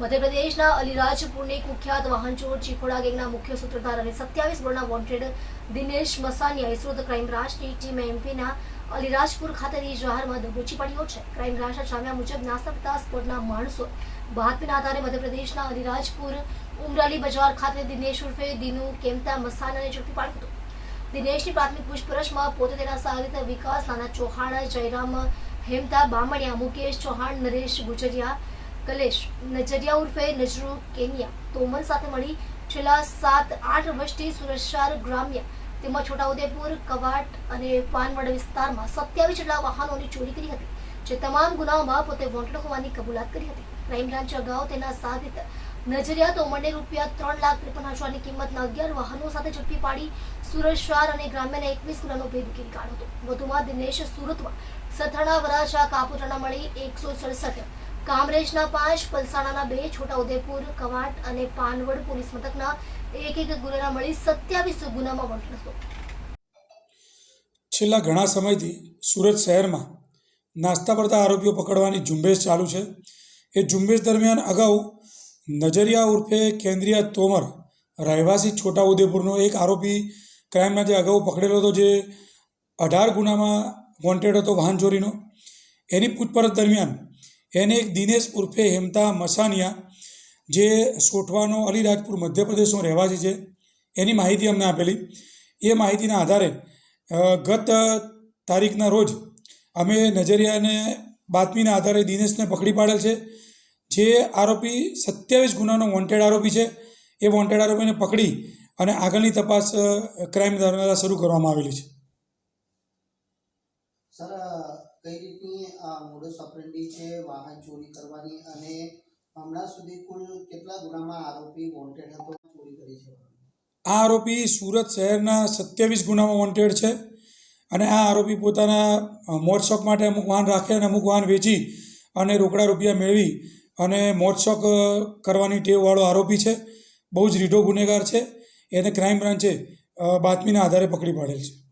મધ્યપ્રદેશના અલીરાજપુરની કુખ્યાત વાહન ચોર ચીખોડા ગેંગના મુખ્ય સૂત્રધાર અને સત્યાવીસ વર્ષના વોન્ટેડ દિનેશ મસાનિયા સુરત ક્રાઇમ બ્રાન્ચની ટીમે એમપીના અલીરાજપુર ખાતેની જાહેરમાં દબોચી પડ્યો છે. ક્રાઇમ બ્રાન્ચના જામ્યા મુજબ નાસ્તા સ્પોર્ટના માણસો બાતમીના આધારે મધ્યપ્રદેશના અલીરાજપુર ઉમરાલી બજાર ખાતે દિનેશ ઉર્ફે દિનુ કેમતા મસાનાને ઝડપી પાડ્યો દિનેશની પ્રાથમિક પૂછપરછમાં પોતે તેના સાહિત વિકાસ નાના ચૌહાણ, જયરામ, હેમતા બામણિયા, મુકેશ ચૌહાણ, નરેશ ગુજરિયા કલેશ, નજરિયા ઉર્ફે નજરો કેનિયા તોમર સાથે મળી છેલ્લા સાત, આઠ વર્ષથી સુરક્ષાર ગ્રામ્ય તેમાં છોટાઉદેપુર, કવાટ અને પાનવડ વિસ્તારમાં સત્યાવીસ જેટલા વાહનોની ચોરી કરી હતી, જે તમામ ગુનાઓમાં પોતે વોન્ટેડ હોવાની કબૂલાત કરી હતી. ક્રાઇમ બ્રાન્ચ અગાઉ તેના સાધિત નજરિયા તોમરને રૂપિયા ત્રણ લાખ ત્રેપન હજારની કિંમતના અગિયાર વાહનો સાથે ઝડપી પાડી સુરત અને ગ્રામ્યના એકવીસ ગુનાનો ભેદ ઉકેલી કાઢ્યો હતો. વધુમાં દિનેશ સુરતમાં સથાણા વરાછા કાપોદ્રાના મળી એકસો સડસઠ કામરેજના પાંચ, પલસાણાના બે, છોટાઉદેપુર, કવાટ અને પાનવડ પોલીસ મથકના એક એક ગુનાના મળી સત્યાવીસ ગુનામાં વોન્ટેડ છેલ્લા ઘણા સમયથી સુરત શહેરમાં નાસ્તા પડતા આરોપીઓ પકડવાની ઝુંબેશ ચાલુ છે. એ ઝુંબેશ દરમિયાન અગાઉ નજરિયા ઉર્ફે કેન્દ્રીય તોમર રહેવાસી છોટાઉદેપુરનો એક આરોપી ક્રાઇમમાં જે અગાઉ પકડેલો હતો જે અઢાર ગુનામાં વોન્ટેડ હતો વાહન ચોરીનો એની પૂછપરછ દરમિયાન એને એક દિનેશ ઉર્ફે હેમતા મસાનિયા, જે સોઠવાનો અલીરાજપુર મધ્યપ્રદેશનો રહેવાસી છે, એની માહિતી અમને આપેલી. એ માહિતીના આધારે ગત તારીખના રોજ અમે નજરિયાને બાતમીના આધારે દિનેશને પકડી પાડેલ છે, જે આરોપી સત્યાવીસ ગુનાનો વોન્ટેડ આરોપી છે. એ વોન્ટેડ આરોપીને પકડી અને આગળની તપાસ ક્રાઇમ દ્વારા શરૂ કરવામાં આવેલી છે. સર કઈ મોડસ ઓપરેન્ડી છે વાહન ચોરી કરવાની અને હમણાં સુધી કુલ કેટલા ગુનામાં આરોપી વોન્ટેડ હતો ચોરી કરી છે? આ આરોપી સુરત શહેરના સત્યાવીસ ગુનામાં વોન્ટેડ છે અને આ આરોપી પોતાના અ, માટે અમુક વાહન રાખે અને અમુક વાહન વેચી અને રોકડા રૂપિયા મેળવી અને મોજશોખ કરવાની ટેવવાળો આરોપી છે. બહુ જ રીઢો ગુનેગાર છે. એને ક્રાઇમ બ્રાન્ચે બાતમીના આધારે પકડી પાડેલ છે.